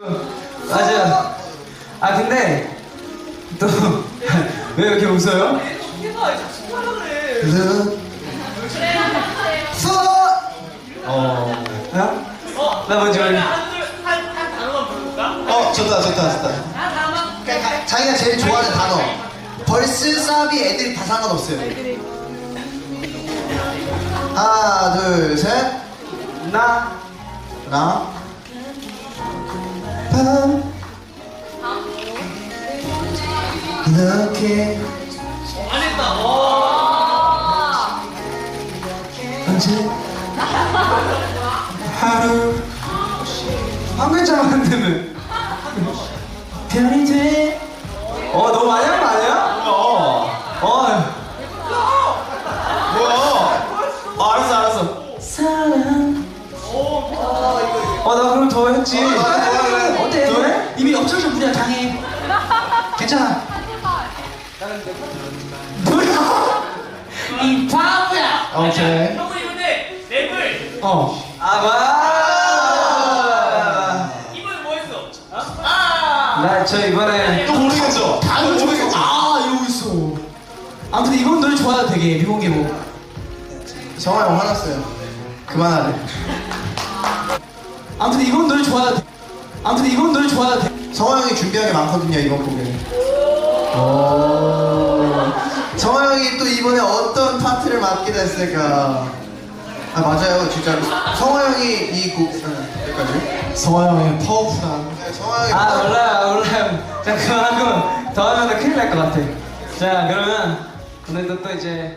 맞아요. 아 근데 또 왜 이렇게 웃어요? 해봐 자꾸 하려 그래 어. 야? 어? 나 먼저 할래. 한한 단어만 부를까? 어 좋다 좋다 좋다 한 단어만 그러니까 자기가 제일 좋아하는 단어 벌스 사비 애들이 다 상관없어요 하나 둘셋 나 밤 이렇게 안 했다 와 언제 하루 한 글자만 한다면 별이 돼 어 너무 많이 한거 아니야? 어 어. 뭐야 어 알았어 알았어. 사랑 어나 그럼 더 했지. 어, 나 좋아, 그래. 어때? 더 해? 왜? 이미 당해. 괜찮아. 뭐야? 이 바보야. 오케이 형은 이번에 랩을 어. 아 와. 이번에 뭐 했어? 어? 아 나 저 이번에 또 모르겠죠? 다 모르겠죠? 아 이러고 있어. 아무튼 이번 노래 좋아요 되게 미국 계곡. 정아 형 화났어요 그만하래 아무튼 이번 노래 좋아요. 되- 아무튼 이번 노래 좋아요. 되- 정아 형이 준비한 게 많거든요 이번 곡에 오. 정아 형이 또 이번에 어떤 파트를 맡게 됐을까 아 맞아요 진짜 성화 형이 이곡 여기까지 성화 형의 파워풀한 네, 성화 형이 아 몰라요 몰라요. 자 그만하고 더 하면 큰일 날 것 같아. 자 그러면 오늘도 또 이제